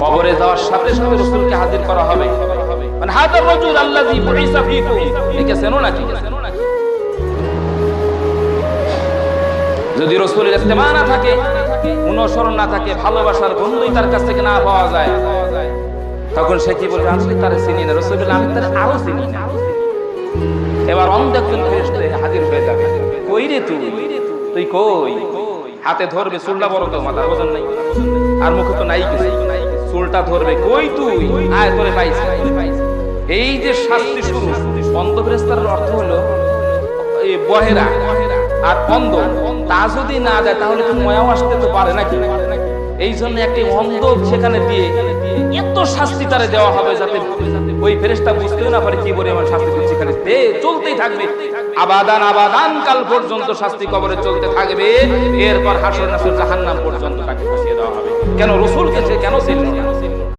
কবরে যাওয়ার সাথে সাথে রসুলকে হাজির করা হবে। মানে চেনো নাকি যদি রসুলের ইস্তেমা না থাকে, অনুসরণ না থাকে, ভালোবাসার বন্ধুই তার কাছ থেকে না পাওয়া যায়। তখন সে কি বলবে? আসলে তার চিনি না। রসুল আমি আরও চিনি না এবার অন্ধ একজন হাজির হয়ে যাবে। কই রে তুই? তুই কই? হাতে ধরবে চুলটা বড় তো ওজন নাই। আর মুখে তো নাই কিছু। চুলটা ধরবে। কই তুই? আয়, তোরে পাইছি। এই যে শাস্তি শুরু অন্ধ ফেরেশতার অর্থ হলো বহেরা আর অন্ধ। তা যদি না দেয় তাহলে তো ময়াও আসতে তো পারে নাকি? এই জন্য একটি অন্ধ সেখানে দিয়ে এত শাস্তি তারে দেওয়া হবে যাতে ওই ফেরেশতা বুঝতেও না পারে কি বলে আমার শাস্তি দিচ্ছে খালি দে, চলতেই থাকবে। আবাদান আবাদান কাল পর্যন্ত শাস্তি কবরে চলতে থাকবে। এরপর হাসর নাসর জাহান্নাম পর্যন্ত। কেন রসুলকে সে কেন চিনল না